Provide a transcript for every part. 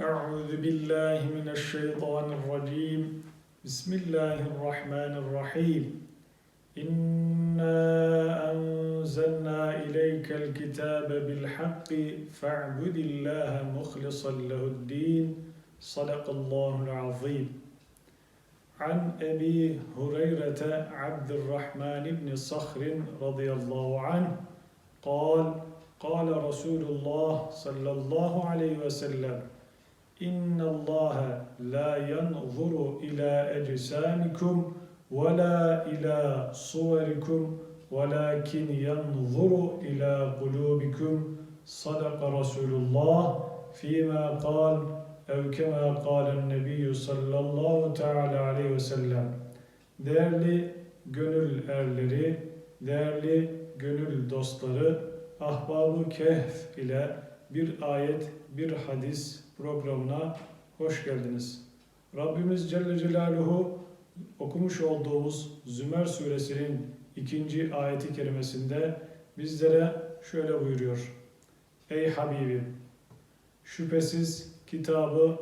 أعوذ بالله من الشيطان الرجيم. بسم الله الرحمن الرحيم. إنا أنزلنا إليك الكتاب بالحق فاعبد الله مخلصا له الدين. صدق الله العظيم. عن أبي هريرة عبد الرحمن بن صخر رضي الله عنه قال قال رسول الله صلى الله عليه وسلم إن الله لا ينظر إلى أجسامكم ولا إلى صوركم ولكن ينظر إلى قلوبكم صدق رسول الله فيما قال أو كما قال النبي sallallahu teala aleyhi ve sellem. Değerli gönül erleri, değerli gönül dostları, Ahbab-ı Kehf ile bir ayet, bir hadis programına hoş geldiniz. Rabbimiz Celle Celaluhu okumuş olduğumuz Zümer suresinin ikinci ayeti kerimesinde bizlere şöyle buyuruyor. Ey Habibim! Şüphesiz kitabı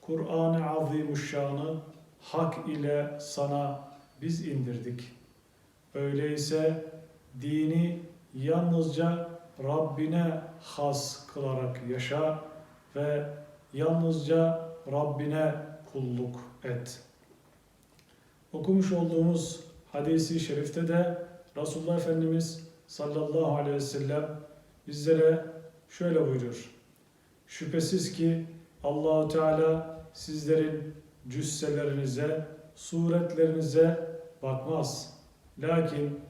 Kur'an-ı Azimuşşan'ı hak ile sana biz indirdik. Öyleyse dini yalnızca Rabbine has kılarak yaşa ve yalnızca Rabbine kulluk et. Okumuş olduğumuz hadisi şerifte de Resulullah Efendimiz sallallahu aleyhi ve sellem bizlere şöyle buyuruyor. Şüphesiz ki Allahu Teala sizlerin cüsselerinize, suretlerinize bakmaz. Lakin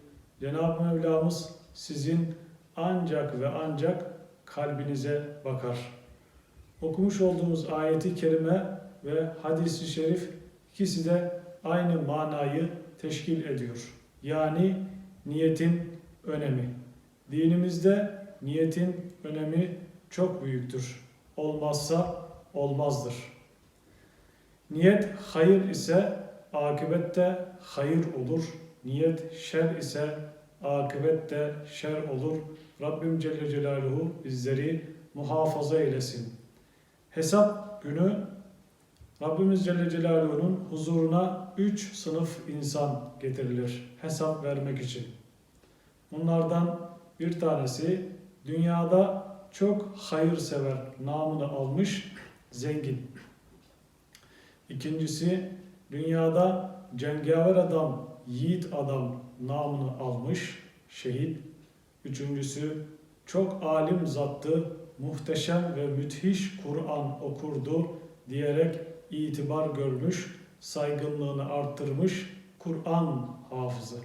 Cenab-ı Mevlamız sizin ancak ve ancak kalbinize bakar. Okumuş olduğumuz ayeti kerime ve hadisi şerif ikisi de aynı manayı teşkil ediyor. Yani niyetin önemi. Dinimizde niyetin önemi çok büyüktür. Olmazsa olmazdır. Niyet hayır ise akıbette hayır olur. Niyet şer ise akıbette şer olur. Rabbim Celle Celaluhu bizleri muhafaza eylesin. Hesap günü Rabbimiz Celle Celaluhu'nun huzuruna üç sınıf insan getirilir hesap vermek için. Bunlardan bir tanesi dünyada çok hayırsever namını almış zengin. İkincisi dünyada cengaver adam, yiğit adam namını almış şehit. Üçüncüsü çok alim zattı, muhteşem ve müthiş Kur'an okurdu diyerek itibar görmüş, saygınlığını arttırmış Kur'an hafızı.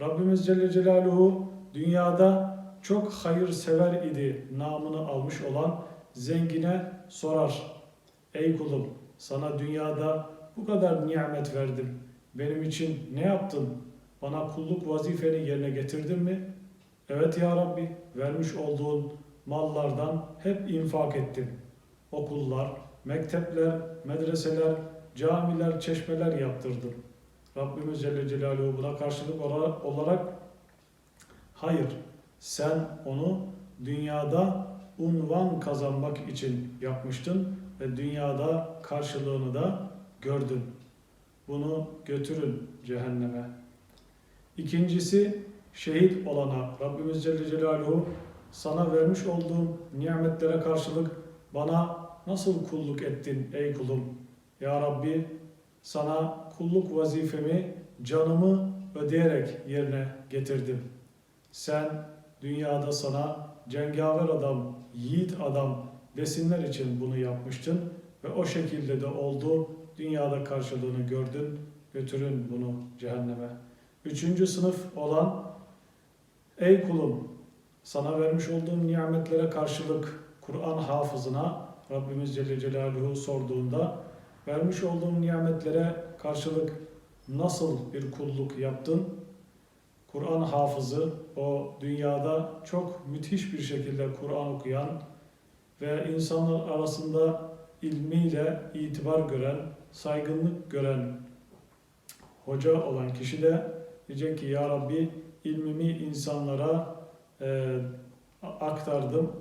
Rabbimiz Celle Celaluhu dünyada çok hayırsever idi namını almış olan zengine sorar. Ey kulum sana dünyada bu kadar nimet verdim. Benim için ne yaptın? Bana kulluk vazifeni yerine getirdin mi? Evet ya Rabbi vermiş olduğun mallardan hep infak ettim. Okullar, mektepler, medreseler, camiler, çeşmeler yaptırdım. Rabbimiz Celle Celaluhu buna karşılık olarak hayır sen onu dünyada unvan kazanmak için yapmıştın ve dünyada karşılığını da gördün. Bunu götürün cehenneme. İkincisi şehit olana Rabbimiz Celle Celaluhu sana vermiş olduğum nimetlere karşılık bana nasıl kulluk ettin ey kulum? Ya Rabbi sana kulluk vazifemi canımı ödeyerek yerine getirdim. Sen dünyada sana cengaver adam, yiğit adam desinler için bunu yapmıştın ve o şekilde de oldu. Dünyada karşılığını gördün. Götürün bunu cehenneme. Üçüncü sınıf olan Ey kulum sana vermiş olduğum nimetlere karşılık Kur'an hafızına Rabbimiz Celle Celaluhu sorduğunda vermiş olduğum nimetlere karşılık nasıl bir kulluk yaptın? Kur'an hafızı o dünyada çok müthiş bir şekilde Kur'an okuyan ve insanlar arasında ilmiyle itibar gören, saygınlık gören hoca olan kişi de diyecek ki Ya Rabbi ilmimi insanlara e, aktardım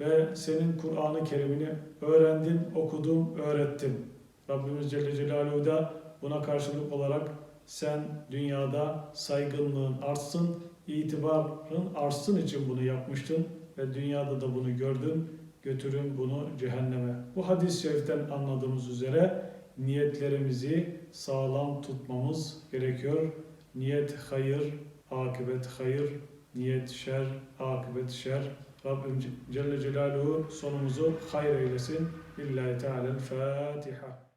ve senin Kur'an-ı Kerim'ini öğrendim, okudum, öğrettim. Rabbimiz Celle Celaluhu da buna karşılık olarak sen dünyada saygınlığın artsın, itibarın artsın için bunu yapmıştın ve dünyada da bunu gördün. Götürün bunu cehenneme. Bu hadis-i şeriften anladığımız üzere niyetlerimizi sağlam tutmamız gerekiyor. Niyet hayır, عاقبة خير نية شر عاقبة شر. رب جل جلاله صنمزو خير إلسن لله تعالى الفاتحة.